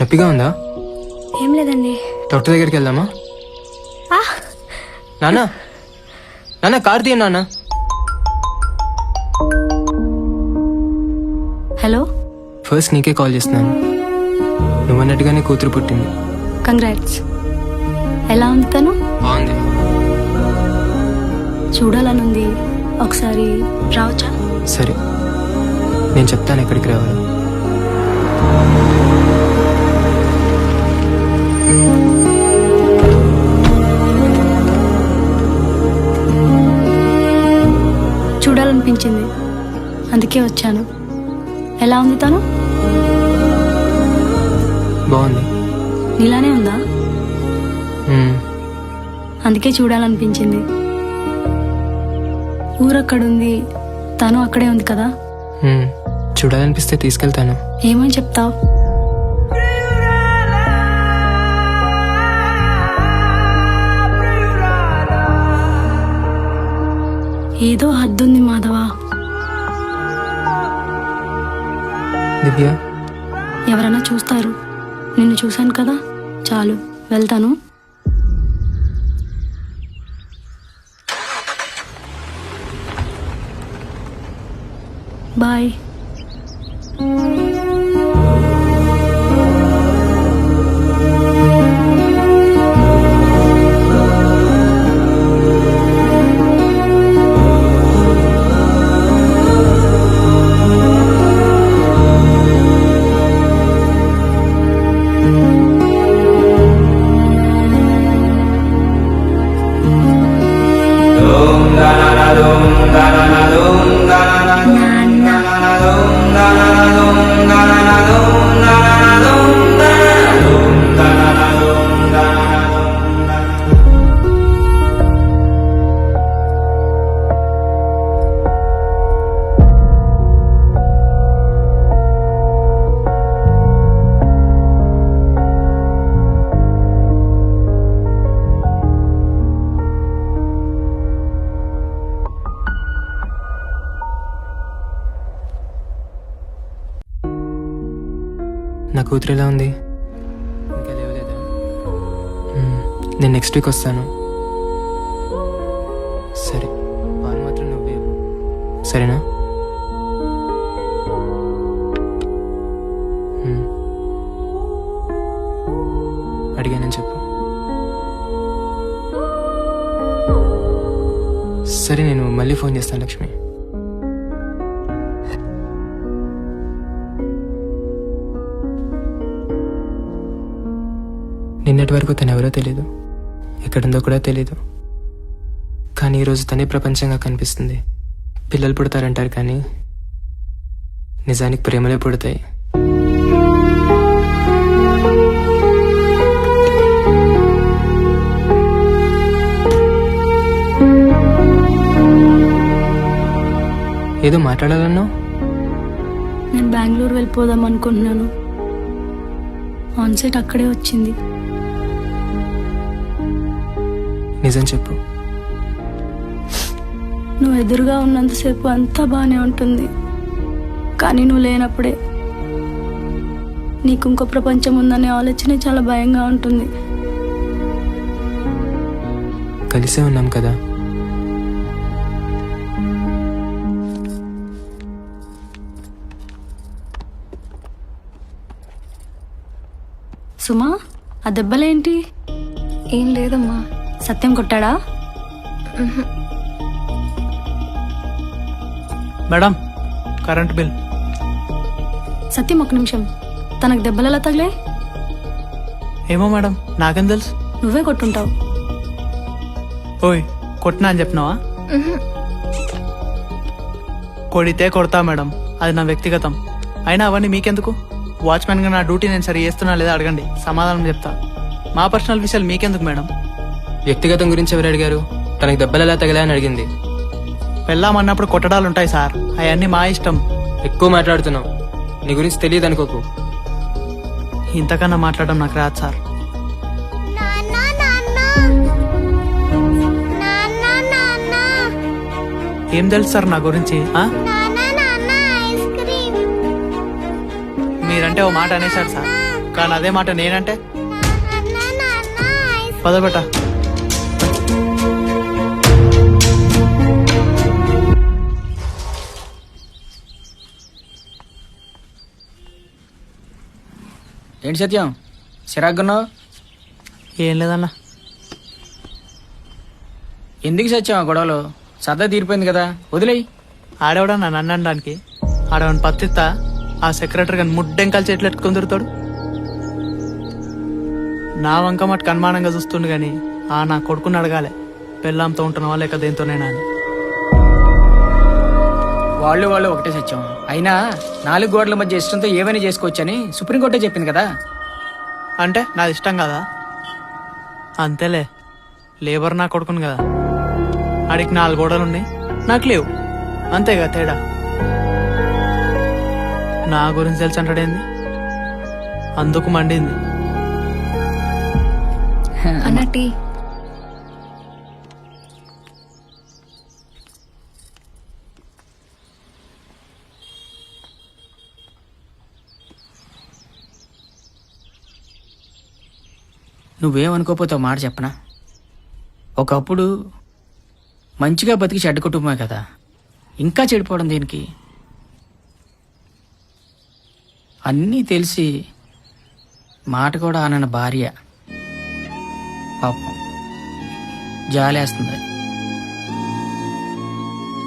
నొప్పిగా ఉందా? ఏం లేదండి. డాక్టర్ దగ్గరికి వెళ్దామా? ఆ, నాన్న నాన్న కార్ తీయ నాన్న. హలో? ఫస్ట్ నీకే కాల్ చేస్తున్నాను. నువ్వన్నట్టుగానే కూతురు పుట్టింది. కంగ్రాట్స్. ఎలా ఉంది తను? బాగుంది. చూడాలనుంది. ఒకసారి రావచ్చా? సరే. నేను చెప్తాను ఎక్కడికి రావాలి చూడాలనిపించింది అందుకే వచ్చాను. ఎలా ఉంది తను? బాగుంది. నీలానే ఉందా. అందుకే చూడాలనిపించింది. ఊరక్కడుంది తను అక్కడే ఉంది కదా. చూడాలనిపిస్తే తీసుకెళ్తాను. ఏమని చెప్తావు? ఏదో హద్దుంది మాధవా. దివ్య. ఎవరైనా చూస్తారు. నిన్ను చూశాను కదా. చాలు వెళ్తాను. బాయ్. కూతురు ఎలా ఉంది ఇంకా లేవలేదా. నేను నెక్స్ట్ వీక్ వస్తాను సరే పాలు మాత్రం నువ్వే. సరేనా. అడిగానని చెప్పు సరే నేను మళ్ళీ ఫోన్ చేస్తాను లక్ష్మి నిన్నటి వరకు తను ఎవరో తెలియదు ఎక్కడుందో కూడా తెలియదు కానీ ఈరోజు తనే ప్రపంచంగా కనిపిస్తుంది. పిల్లలు పుడతారంటారు కానీ నిజానికి ప్రేమలే పుడతాయి. ఏదో మాట్లాడాలన్నా? నేను బెంగళూరు వెళ్ళిపోదాం అనుకుంటున్నాను. ఆన్సెట్ అక్కడే వచ్చింది. నిజం చెప్పు. నువ్వు ఎదురుగా ఉన్నంతసేపు అంతా బాగానే ఉంటుంది. కానీ నువ్వు లేనప్పుడే. నీకు ఇంకో ప్రపంచం ఉందనే ఆలోచనే చాలా భయంగా ఉంటుంది. కలిసే ఉన్నాం కదా. సుమా ఆ దెబ్బలేంటి? ఏం లేదమ్మా. సత్యం కొట్టాడా? Madam current bill. సత్యం ఒక నిమిషం. తనకు దెబ్బలు ఎలా తగిలే ఏమో మేడం నాకేం తెలుసు. నువ్వే కొట్టుంటావు. ఓయ్ కొట్టినా అని చెప్పినావా? కొడితే కొడతా మేడం అది నా వ్యక్తిగతం. అయినా అవన్నీ మీకెందుకు? వాచ్మెన్గా నా డ్యూటీ నేను సరి చేస్తున్నా లేదా అడగండి సమాధానం చెప్తా. మా పర్సనల్ విషయాలు మీకెందుకు మేడం? వ్యక్తిగతం గురించి ఎవరు అడిగారు? తనకి దెబ్బలు ఎలా తగిలాయని అడిగింది. పెళ్ళామన్నప్పుడు కొట్టడాలు ఉంటాయి సార్. అవన్నీ మా ఇష్టం. ఎక్కువ మాట్లాడుతున్నావు. నీ గురించి తెలియదు అనుకోకు. ఇంతకన్నా మాట్లాడడం నాకు రాదు సార్. ఏం తెలుసు సార్ నా గురించి ఆ? మీరంటే ఓ మాట అనేశారు సార్. కానీ అదే మాట నేనంటే? పదబెట్ట ఏంటి సత్యం? సిరాగ్గున్నావు ఏం లేదన్నా. ఎందుకు సత్యం ఆ గొడవలు? సరదా తీరిపోయింది కదా వదిలేయి. ఆడేవాడన్నా నన్ను అనడానికి? ఆడేవాడిని పత్తిత్తా? ఆ సెక్రటరీ గాని ముడ్డెంకాలు చెట్లు ఎట్టుకొని తిరుగుతాడు? నా వంక మటుకు అనుమానంగా చూస్తుండు గాని ఆ నా కొడుకుని అడగాలి. పెళ్ళాంతో ఉంటున్నావా లేక దేంతోనైనా అని. వాళ్ళు వాళ్ళు ఒకటే సత్యం. అయినా నాలుగు గోడల మధ్య ఇష్టంతో ఏమైనా చేసుకోవచ్చని సుప్రీంకోర్టే చెప్పింది కదా. అంటే నాది ఇష్టం కదా? అంతేలే. లేబర్ నా కొడుకును కదా. ఆడికి నాలుగు గోడలు ఉన్నాయి నాకు లేవు. అంతేగా తేడా. నా గురించి తెలిసి అంటాడేంది? అందుకు మండింది. అన్న నువ్వేమనుకోపోతే మాట చెప్పనా? ఒకప్పుడు మంచిగా బతికి చెడ్డ కుటుంబమే కదా. ఇంకా చెడిపోవడం దీనికి? అన్నీ తెలిసి మాట కూడా ఆనన్న భార్య. పాపం. జాలేస్తుంది.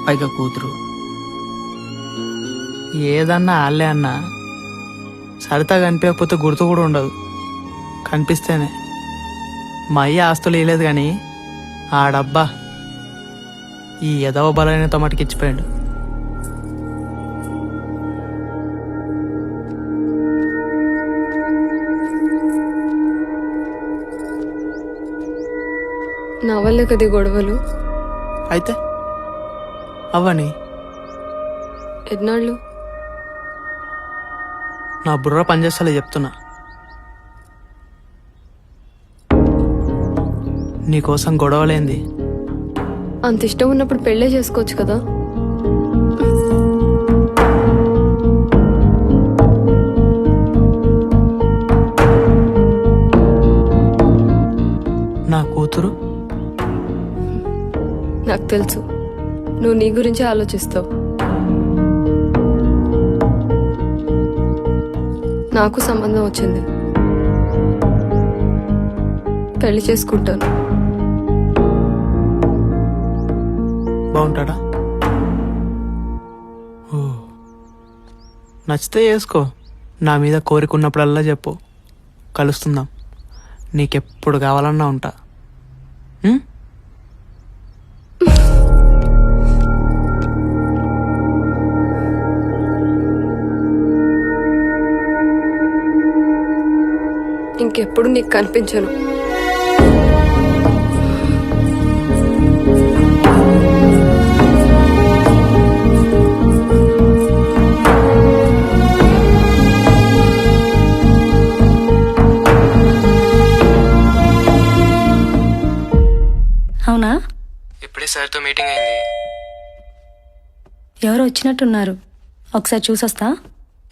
పైగా కూతురు. ఏదన్నా ఆళ్ళే అన్నా సరితా కనిపించకపోతే గుర్తు కూడా ఉండదు. కనిపిస్తేనే. మా అయ్య ఆస్తులు వేయలేదు కానీ ఆ డబ్బా ఈ ఎదవ బలైనతో మటుకిచ్చిపోయాడు నా వల్ల కది గొడవలు. అయితే? అవ్వని ఎన్నాళ్ళు? నా బుర్ర పనిచేస్తలే చెప్తున్నా. నీకోసం గొడవలేంది. అంత ఇష్టం ఉన్నప్పుడు పెళ్ళే చేసుకోవచ్చు కదా? నా కూతురు? నాకు తెలుసు. నువ్వు నీ గురించే ఆలోచిస్తావు. నాకు సంబంధం వచ్చింది. పెళ్ళి చేసుకుంటాను. బాగుంటాడా? ఓ. నచ్చితే చేసుకో. నా మీద కోరిక ఉన్నప్పుడల్లా చెప్పు. కలుస్తుందాం. నీకెప్పుడు కావాలన్నా ఉంటా. ఇంకెప్పుడు నీకు కనిపించను. సార్తో మీటింగ్ అయింది. ఎవరు వచ్చినట్టున్నారు. ఒకసారి చూసొస్తా?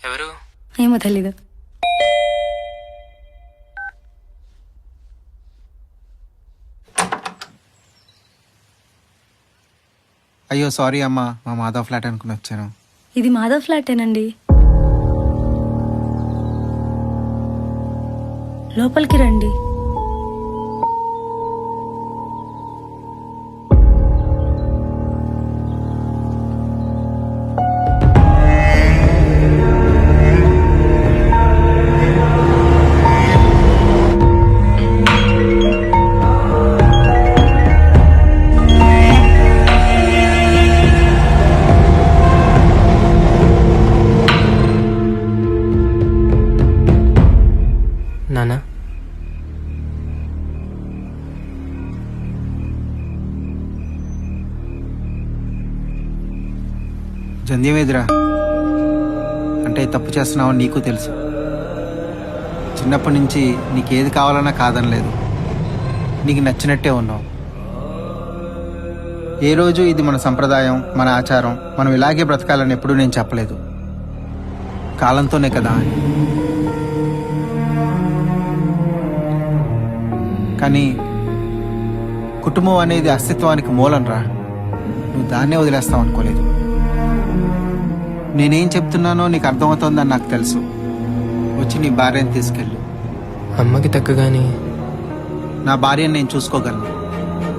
ఎవరు? ఏమో తెలీదు. అయ్యో సారీ అమ్మా. మా మాధవ్ ఫ్లాట్ అనుకుని వచ్చాను. ఇది మాధవ్ ఫ్లాటేనండి. లోపలికి రండి. జంధ్యమేదిరా అంటే తప్పు చేస్తున్నావని నీకు తెలుసు. చిన్నప్పటి నుంచి నీకేది కావాలన్నా కాదనలేదు నీకు నచ్చినట్టే ఉన్నావు. ఏ రోజు ఇది మన సంప్రదాయం మన ఆచారం మనం ఇలాగే బ్రతకాలని ఎప్పుడూ నేను చెప్పలేదు. కాలంతోనే కదా. కానీ కుటుంబం అనేది అస్తిత్వానికి మూలం రా నువ్వు దాన్నే వదిలేస్తావు అనుకోలేదు నేనేం చెప్తున్నానో నీకు అర్థమవుతోందని నాకు తెలుసు. వచ్చి నీ భార్యని తీసుకెళ్ళు. అమ్మకి తగ్గగానే. నా భార్యను నేను చూసుకోగలను.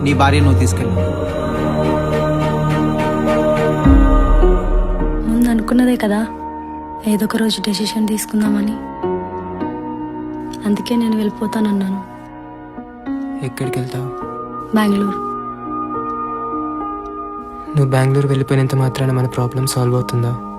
నీ భార్య నువ్వు తీసుకెళ్ళు. ముందు అనుకున్నదే కదా ఏదో ఒక రోజు డెసిషన్ తీసుకుందామని. అందుకే నేను వెళ్ళిపోతానన్నాను. ఎక్కడికి వెళ్తావు? బెంగళూరు. నువ్వు బెంగళూరు వెళ్ళిపోయినంత మాత్రాన మన ప్రాబ్లం సాల్వ్ అవుతుందా?